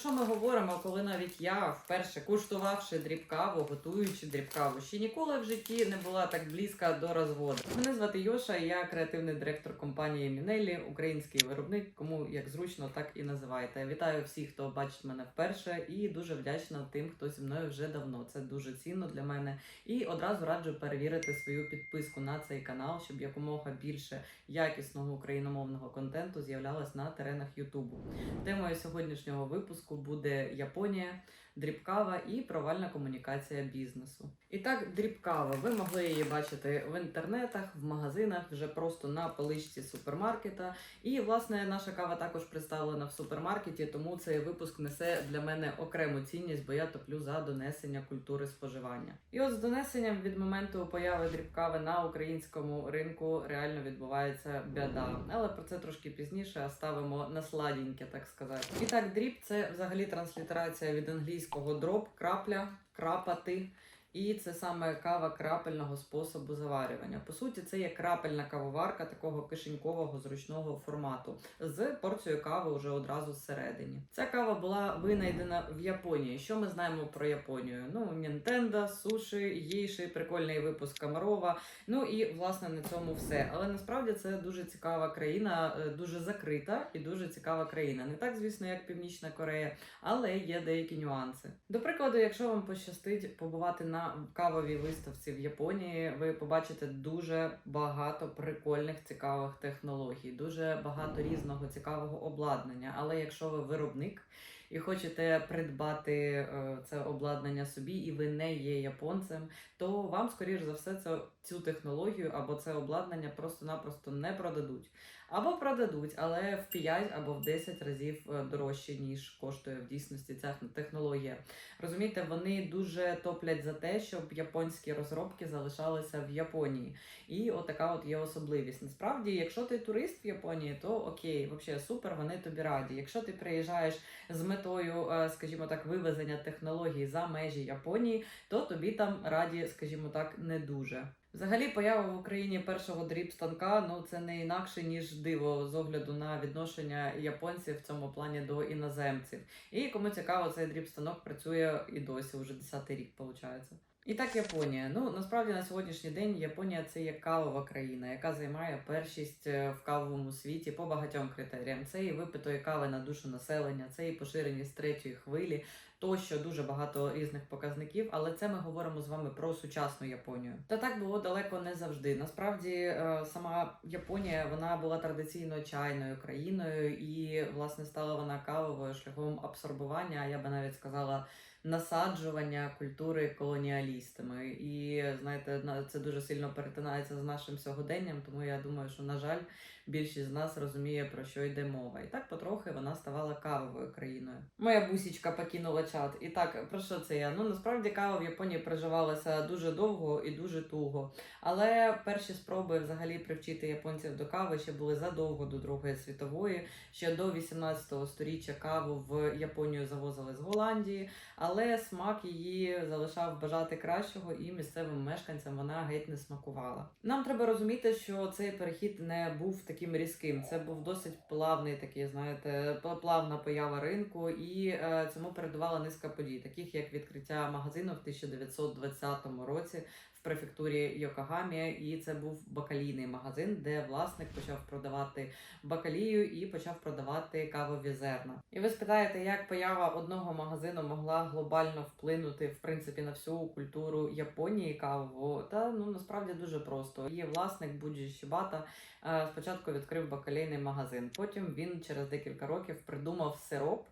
що ми говоримо, коли навіть я, вперше куштувавши дрібкаву, готуючи дрібкаву, ще ніколи в житті не була так близька до розводу. Мене звати Йоша, я креативний директор компанії Мінелі, український виробник, кому як зручно, так і називайте. Вітаю всіх, хто бачить мене вперше, і дуже вдячна тим, хто зі мною вже давно. Це дуже цінно для мене. І одразу раджу перевірити свою підписку на цей канал, щоб якомога більше якісного україномовного контенту з'являлось на теренах Ютубу. Темою сьогоднішнього випуску буде Японія, дрібкава і провальна комунікація бізнесу. І так, дрібкава. Ви могли її бачити в інтернетах, в магазинах, вже просто на поличці супермаркета. І власне наша кава також представлена в супермаркеті, тому цей випуск несе для мене окрему цінність, бо я топлю за донесення культури споживання. І от з донесенням від моменту появи дрібкави на українському ринку реально відбувається біда. Але про це трошки пізніше а ставимо на сладеньке, так сказати. І так, дріб це взагалі транслітерація від англійського дроб, крапля, крапати. І це саме кава крапельного способу заварювання. По суті, це є крапельна кавоварка такого кишенькового зручного формату з порцією кави вже одразу зсередині. Ця кава була винайдена в Японії. Що ми знаємо про Японію? Ну, Нінтендо, суші, гейші, прикольний випуск Камарова. Ну і власне на цьому все. Але насправді це дуже цікава країна, е, дуже закрита і дуже цікава країна. Не так, звісно, як Північна Корея, але є деякі нюанси. До прикладу, якщо вам пощастить побувати на кавовій виставці в Японії, ви побачите дуже багато прикольних цікавих технологій, дуже багато різного цікавого обладнання. Але якщо ви виробник і хочете придбати е, це обладнання собі, і ви не є японцем, то вам, скоріш за все, це, цю технологію або це обладнання просто-напросто не продадуть. Або продадуть, але в 5 або в 10 разів е, дорожче, ніж коштує в дійсності ця технологія. Розумієте, вони дуже топлять за те, щоб японські розробки залишалися в Японії. І отака от є особливість. Насправді, якщо ти турист в Японії, то окей, взагалі супер, вони тобі раді. Якщо ти приїжджаєш з метою, е, скажімо так, вивезення технологій за межі Японії, то тобі там раді, скажімо так, не дуже. Взагалі, поява в Україні першого дріб-станка ну це не інакше ніж диво з огляду на відношення японців в цьому плані до іноземців. І кому цікаво, цей дріб-станок працює і досі, вже 10-й рік, виходить. І так, Японія. Ну насправді на сьогоднішній день Японія це є кавова країна, яка займає першість е, в кавовому світі по багатьом критеріям. Це і випитої кави на душу населення, це і поширеність третьої хвилі, тощо дуже багато різних показників. Але це ми говоримо з вами про сучасну Японію. Та так було далеко не завжди. Насправді, е, сама Японія вона була традиційно чайною країною, і власне стала вона кавовою шляхом абсорбування. Я би навіть сказала насаджування культури колоніалістами. І знаєте, на- це дуже сильно перетинається з нашим сьогоденням, тому я думаю, що на жаль, більшість з нас розуміє про що йде мова. І так потрохи вона ставала кавовою країною. Моя бусічка покинула чат. І так, про що це я? Ну насправді кава в Японії приживалася дуже довго і дуже туго. Але перші спроби взагалі привчити японців до кави ще були задовго до Другої світової. Ще до 18 століття каву в Японію завозили з Голландії, але смак її залишав бажати кращого, і місцевим мешканцям вона геть не смакувала. Нам треба розуміти, що цей перехід не був таким різким. Це був досить плавний такий, знаєте, плавна поява ринку, і е, цьому передувала низка подій, таких як відкриття магазину в 1920 році в префектурі Йокогамі, і це був бакалійний магазин, де власник почав продавати бакалію і почав продавати кавові зерна. І ви спитаєте, як поява одного магазину могла глобально вплинути в принципі на всю культуру Японії кавову? Та ну насправді дуже просто. Її власник Буджі Шібата е, спочатку відкрив бакалейний магазин. Потім він через декілька років придумав сироп.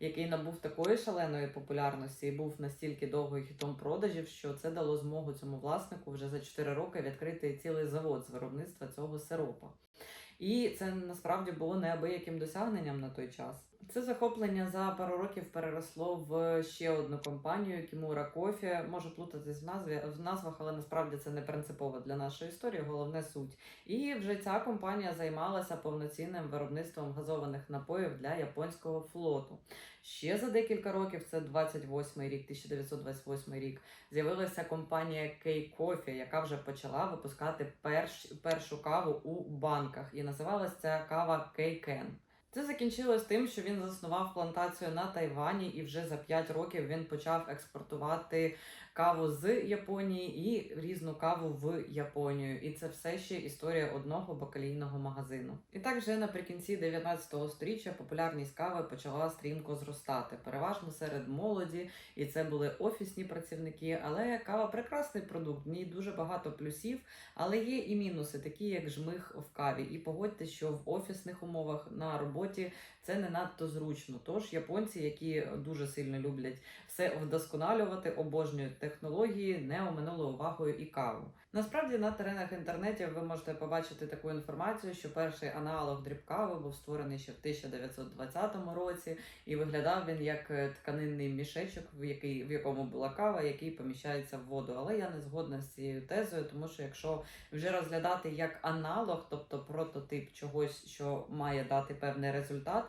Який набув такої шаленої популярності і був настільки довгою хітом продажів, що це дало змогу цьому власнику вже за 4 роки відкрити цілий завод з виробництва цього сиропа. І це насправді було неабияким досягненням на той час. Це захоплення за пару років переросло в ще одну компанію Кімура Кофі. Може плутатись в назві в назвах, але насправді це не принципово для нашої історії. Головне суть. І вже ця компанія займалася повноцінним виробництвом газованих напоїв для японського флоту. Ще за декілька років, це 28 рік, 1928 рік, з'явилася компанія Кей Кофі, яка вже почала випускати перш, першу каву у банках. І називалася ця кава Кейкен. Це закінчилось тим, що він заснував плантацію на Тайвані, і вже за 5 років він почав експортувати каву з Японії і різну каву в Японію. І це все ще історія одного бакалійного магазину. І так вже наприкінці 19 століття популярність кави почала стрімко зростати, переважно серед молоді, і це були офісні працівники. Але кава прекрасний продукт, в ній дуже багато плюсів, але є і мінуси, такі як жмих в каві. І погодьте, що в офісних умовах на роботі це не надто зручно. Тож японці, які дуже сильно люблять все вдосконалювати, обожнюють технології, не оминули увагою і каву. Насправді на теренах інтернетів ви можете побачити таку інформацію, що перший аналог дрібкави був створений ще в 1920 році, і виглядав він як е, тканинний мішечок, в який в якому була кава, який поміщається в воду. Але я не згодна з цією тезою, тому що якщо вже розглядати як аналог, тобто прототип чогось, що має дати певний результат.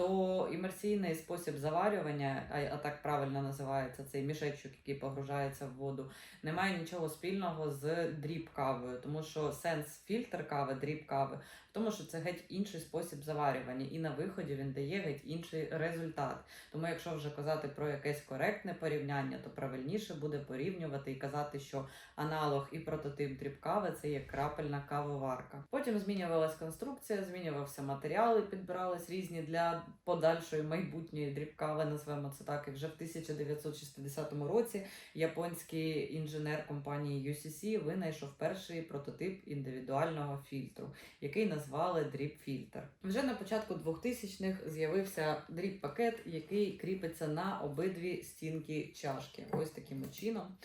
То імерсійний спосіб заварювання, а, так правильно називається цей мішечок, який погружається в воду, не має нічого спільного з дріб кавою, тому що сенс фільтр кави, дріб кави, тому, що це геть інший спосіб заварювання, і на виході він дає геть інший результат. Тому, якщо вже казати про якесь коректне порівняння, то правильніше буде порівнювати і казати, що аналог і прототип дріб кави це є крапельна кавоварка. Потім змінювалась конструкція, змінювався матеріал, і підбирались різні для подальшої майбутньої дріб кави, назвемо це так. І вже в 1960 році японський інженер компанії UCC винайшов перший прототип індивідуального фільтру, який назвали дріб фільтр. Вже на початку 2000-х з'явився дріб пакет, який кріпиться на обидві стінки чашки. Ось таким чином.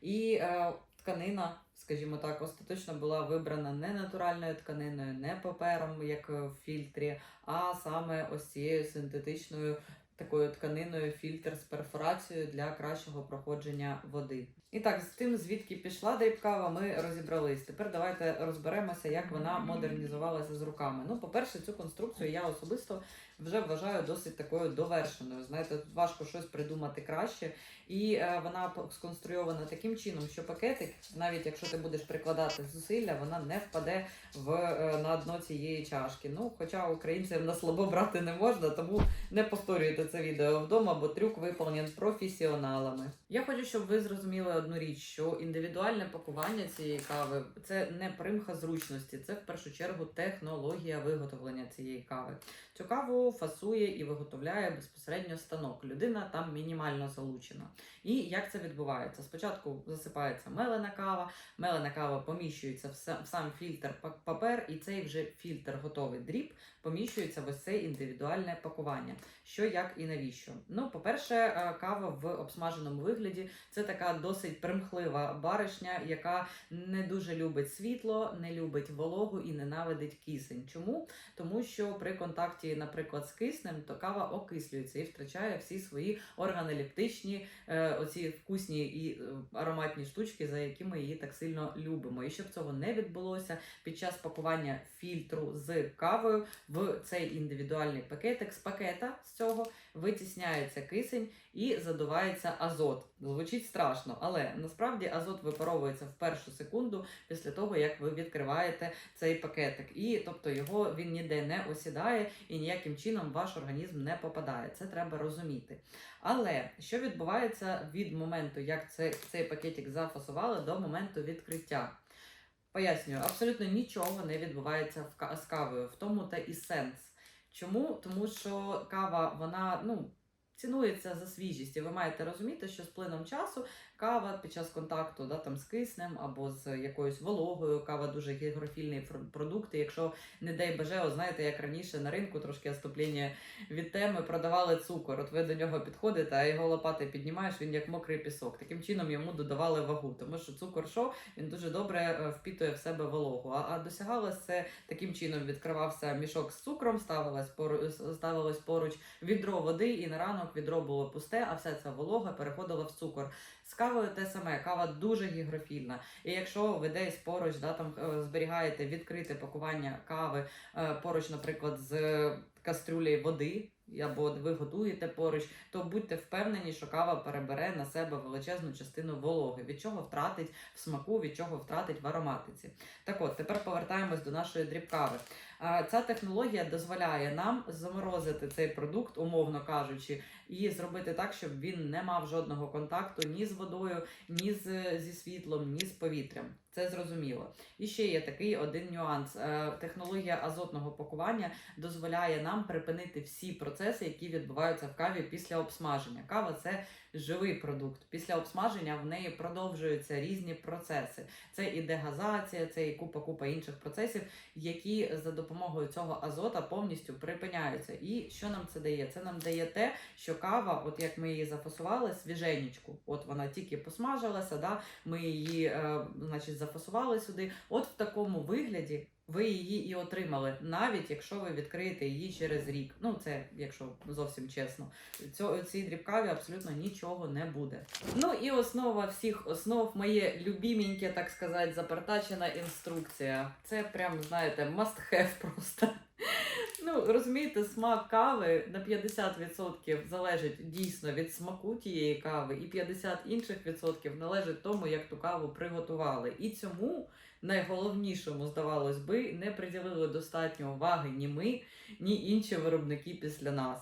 І е, тканина, скажімо так, остаточно була вибрана не натуральною тканиною, не папером, як в фільтрі, а саме ось цією синтетичною такою тканиною фільтр з перфорацією для кращого проходження води. І так, з тим, звідки пішла дрібкава, ми розібрались. Тепер давайте розберемося, як вона модернізувалася з руками. Ну, по-перше, цю конструкцію я особисто вже вважаю досить такою довершеною. Знаєте, тут важко щось придумати краще. І е, вона сконструйована таким чином, що пакетик, навіть якщо ти будеш прикладати зусилля, вона не впаде в, е, на дно цієї чашки. Ну, хоча українцям на слабо брати не можна, тому не повторюйте це відео вдома, бо трюк виповнений професіоналами. Я хочу, щоб ви зрозуміли одну річ, що індивідуальне пакування цієї кави це не примха зручності, це в першу чергу технологія виготовлення цієї кави. Цю каву фасує і виготовляє безпосередньо станок. Людина там мінімально залучена. І як це відбувається? Спочатку засипається мелена кава, мелена кава поміщується в сам фільтр папер, і цей вже фільтр готовий дріб поміщується в ось це індивідуальне пакування. Що, як і навіщо? Ну, по-перше, е, кава в обсмаженому вигляді це така досить примхлива баришня, яка не дуже любить світло, не любить вологу і ненавидить кисень. Чому? Тому що при контакті, наприклад, з киснем, то кава окислюється і втрачає всі свої органолептичні, е, оці вкусні і е, ароматні штучки, за якими її так сильно любимо. І щоб цього не відбулося, під час пакування фільтру з кавою в цей індивідуальний пакетик з пакета цього витісняється кисень і задувається азот. Звучить страшно, але насправді азот випаровується в першу секунду після того, як ви відкриваєте цей пакетик. І тобто його він ніде не осідає і ніяким чином ваш організм не попадає. Це треба розуміти. Але що відбувається від моменту, як це, цей пакетик зафасували, до моменту відкриття? Пояснюю, абсолютно нічого не відбувається з кавою, в тому та і сенс. Чому? Тому що кава, вона ну, цінується за свіжість, і ви маєте розуміти, що з плином часу кава під час контакту да, там, з киснем або з якоюсь вологою, кава дуже гігрофільний продукт. І якщо, не дай боже, от знаєте, як раніше на ринку трошки оступлення від теми продавали цукор. От ви до нього підходите, а його лопати піднімаєш, він як мокрий пісок. Таким чином йому додавали вагу, тому що цукор що він дуже добре е, впітує в себе вологу. А, а досягалось це таким чином: відкривався мішок з цукром, ставилось поруч, ставилось поруч відро води, і на ранок відро було пусте, а вся ця волога переходила в цукор. З кавою те саме, кава дуже гігрофільна. І якщо ви десь поруч да, там, е, зберігаєте відкрите пакування кави е, поруч, наприклад, з кастрюлею води, або ви готуєте поруч, то будьте впевнені, що кава перебере на себе величезну частину вологи, від чого втратить в смаку, від чого втратить в ароматиці. Так от, тепер повертаємось до нашої дрібкави. А, Ця технологія дозволяє нам заморозити цей продукт, умовно кажучи, і зробити так, щоб він не мав жодного контакту ні з водою, ні з, зі світлом, ні з повітрям. Це зрозуміло. І ще є такий один нюанс. Е, Технологія азотного пакування дозволяє нам припинити всі процеси, які відбуваються в каві після обсмаження. Кава це живий продукт. Після обсмаження в неї продовжуються різні процеси. Це і дегазація, це і купа купа інших процесів, які за допомогою цього азота повністю припиняються. І що нам це дає? Це нам дає те, що кава, от як ми її зафасували, свіженечку. От вона тільки посмажилася, да? ми її, е, значить, зафасували сюди. От в такому вигляді. Ви її і отримали, навіть якщо ви відкриєте її через рік. Ну це якщо зовсім чесно, цього цій дрібкаві абсолютно нічого не буде. Ну і основа всіх основ, моє любіменьке, так сказати, запертачена інструкція. Це прям, знаєте, must have просто. Ну, розумієте, смак кави на 50% залежить дійсно від смаку тієї кави, і 50 інших відсотків належить тому, як ту каву приготували. І цьому найголовнішому, здавалось би, не приділили достатньо уваги ні ми, ні інші виробники після нас.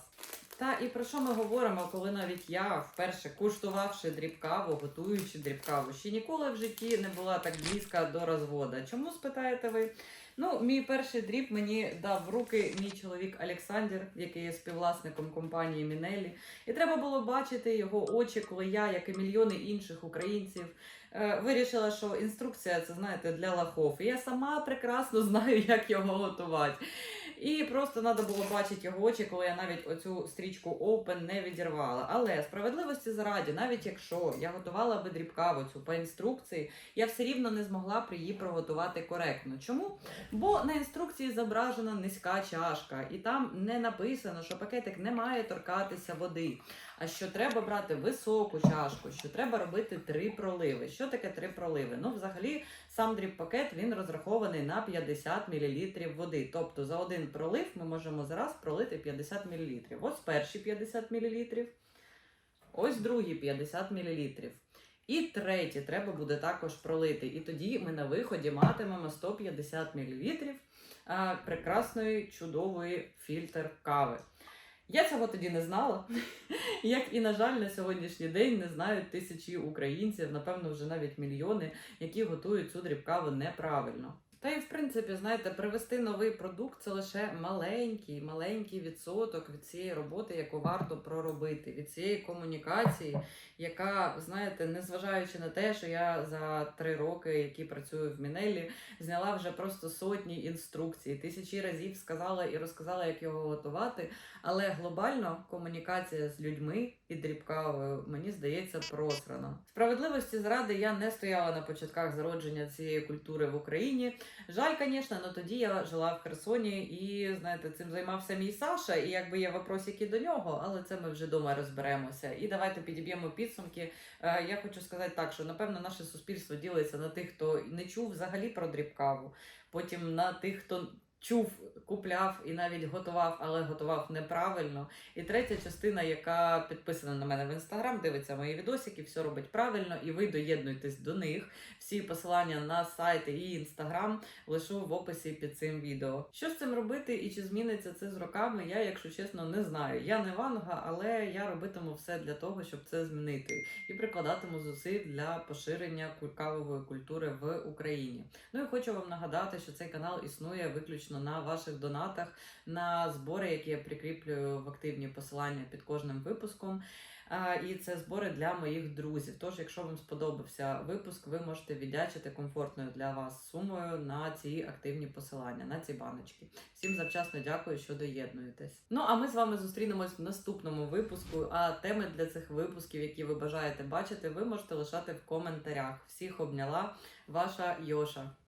Та і про що ми говоримо, коли навіть я, вперше куштувавши дрібкаву, готуючи дрібкаву, ще ніколи в житті не була так близька до розвода. Чому спитаєте ви? Ну, мій перший дріб мені дав в руки мій чоловік Олександр, який є співвласником компанії Мінелі. І треба було бачити його очі, коли я, як і мільйони інших українців, вирішила, що інструкція це знаєте для лахов. І я сама прекрасно знаю, як його готувати. І просто треба було бачити його очі, коли я навіть оцю стрічку Open не відірвала. Але справедливості зараді, навіть якщо я готувала би дрібкаву цю по інструкції, я все рівно не змогла її приготувати коректно. Чому? Бо на інструкції зображена низька чашка, і там не написано, що пакетик не має торкатися води. А що треба брати високу чашку, що треба робити три проливи. Що таке три проливи? Ну, взагалі, сам дріб-пакет він розрахований на 50 мл води. Тобто за один пролив ми можемо зараз пролити 50 мл. Ось перші 50 мл, ось другі 50 мл. І третє треба буде також пролити. І тоді ми на виході матимемо 150 мл прекрасної чудової фільтр кави. Я цього тоді не знала. Як і, на жаль, на сьогоднішній день не знають тисячі українців, напевно, вже навіть мільйони, які готують цю дрібкаву неправильно. Та й в принципі, знаєте, привести новий продукт це лише маленький, маленький відсоток від цієї роботи, яку варто проробити, від цієї комунікації, яка, знаєте, незважаючи на те, що я за три роки, які працюю в Мінелі, зняла вже просто сотні інструкцій, тисячі разів сказала і розказала, як його готувати. Але глобально комунікація з людьми і дрібкавою, мені здається, просрана. Справедливості зради я не стояла на початках зародження цієї культури в Україні. Жаль, звісно, але тоді я жила в Херсоні і знаєте, цим займався мій Саша. І якби є вопросики до нього, але це ми вже вдома розберемося. І давайте підіб'ємо підсумки. Е, Я хочу сказати так, що напевно наше суспільство ділиться на тих, хто не чув взагалі про дрібкаву, потім на тих, хто. Чув, купляв і навіть готував, але готував неправильно. І третя частина, яка підписана на мене в інстаграм, дивиться мої відосики, все робить правильно, і ви доєднуєтесь до них. Всі посилання на сайти і інстаграм лишу в описі під цим відео. Що з цим робити і чи зміниться це з роками, я, якщо чесно, не знаю. Я не ванга, але я робитиму все для того, щоб це змінити, і прикладатиму зусиль для поширення кавової культури в Україні. Ну і хочу вам нагадати, що цей канал існує виключно на ваших донатах, на збори, які я прикріплюю в активні посилання під кожним випуском. І це збори для моїх друзів. Тож, якщо вам сподобався випуск, ви можете віддячити комфортною для вас сумою на ці активні посилання, на ці баночки. Всім завчасно дякую, що доєднуєтесь. Ну а ми з вами зустрінемось в наступному випуску. А теми для цих випусків, які ви бажаєте бачити, ви можете лишати в коментарях. Всіх обняла, ваша Йоша.